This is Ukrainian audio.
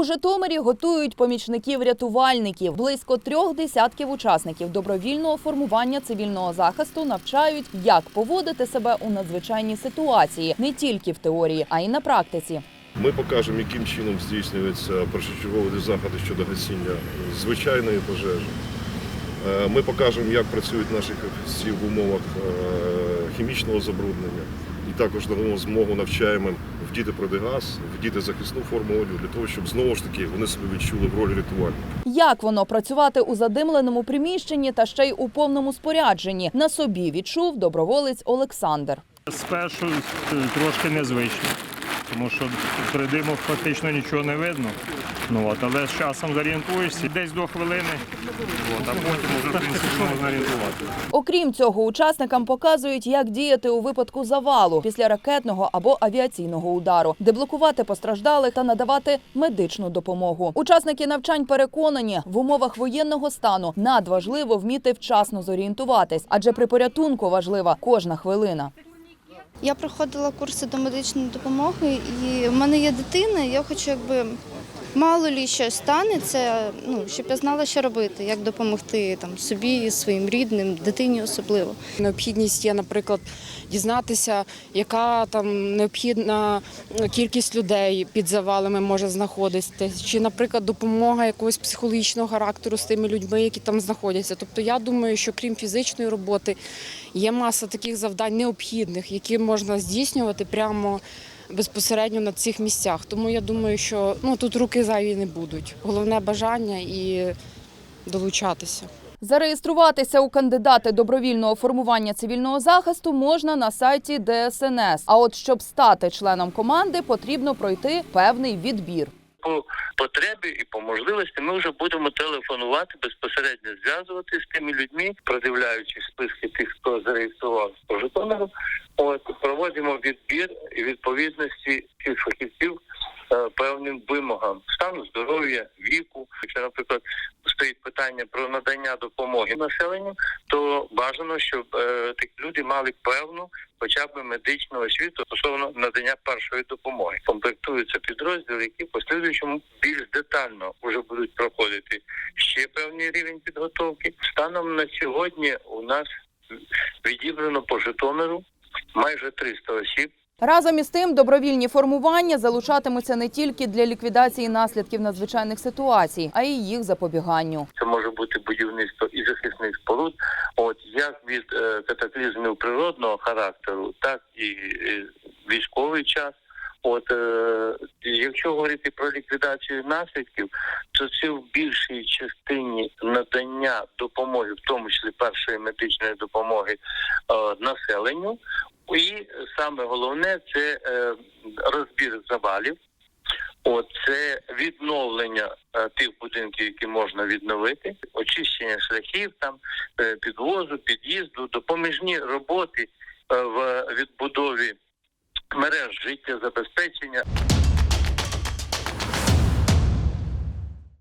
У Житомирі готують помічників рятувальників. Близько трьох десятків учасників добровільного формування цивільного захисту навчають, як поводити себе у надзвичайній ситуації, не тільки в теорії, а й на практиці. Ми покажемо, яким чином здійснюються першочергові заходи щодо гасіння звичайної пожежі. Е, Ми покажемо, як працюють наші фахівці в умовах е, хімічного забруднення. Також дамо змогу навчаємо вдіти продигаз, вдіти захисну форму одягу для того, щоб знову ж таки вони себе відчули в ролі рятувальника. Як воно працювати у задимленому приміщенні та ще й у повному спорядженні на собі відчув доброволець Олександр. Спершу е, трошки незвично, тому що при диму фактично нічого не видно. Ну, от, але з часом зорієнтуєшся десь до хвилини, от, а потім вже можна орієнтувати. Окрім цього, учасникам показують, як діяти у випадку завалу після ракетного або авіаційного удару, деблокувати постраждалих та надавати медичну допомогу. Учасники навчань переконані, в умовах воєнного стану надважливо вміти вчасно зорієнтуватись, адже при порятунку важлива кожна хвилина. Я проходила курси до медичної допомоги, і в мене є дитина. Я хочу, якби мало лі щось станеться, ну щоб я знала, що робити, як допомогти там собі, своїм рідним, дитині особливо. Необхідність є, наприклад, дізнатися, яка там необхідна кількість людей під завалами може знаходитися, чи, наприклад, допомога якогось психологічного характеру з тими людьми, які там знаходяться. Тобто, я думаю, що крім фізичної роботи є маса таких завдань необхідних, які можна здійснювати прямо. Безпосередньо на цих місцях, тому я думаю, що ну тут руки зайві не будуть. Головне бажання і долучатися. Зареєструватися у кандидати добровільного формування цивільного захисту можна на сайті ДСНС. А от щоб стати членом команди, потрібно пройти певний відбір. По потребі і по можливості ми вже будемо телефонувати безпосередньо зв'язувати з тими людьми, продивляючи списки тих, хто зареєструвався по Житомиру. От проводимо відбір і відповідності цих фахівців е, певним вимогам стану здоров'я, віку. Якщо, наприклад, питання про надання допомоги населенню, то бажано, щоб е, такі люди мали певну хоча б медичну освіту стосовно надання першої допомоги. Комплектуються підрозділи, які в послідуючому більш детально вже будуть проходити ще певний рівень підготовки. Станом на сьогодні у нас відібрано по Житомиру майже 300 осіб. Разом із тим, добровільні формування залучатимуться не тільки для ліквідації наслідків надзвичайних ситуацій, а й їх запобіганню. Це може бути будівництво і захисних споруд, от як від е, катаклізмів природного характеру, так і військовий час. От е, якщо говорити про ліквідацію наслідків, то це в більшій частині надання допомоги, в тому числі першої медичної допомоги е, населенню. І саме головне це е, розбір завалів. Це відновлення е, тих будинків, які можна відновити, очищення шляхів там е, підвозу, під'їзду, допоміжні роботи в відбудові мереж життєзабезпечення.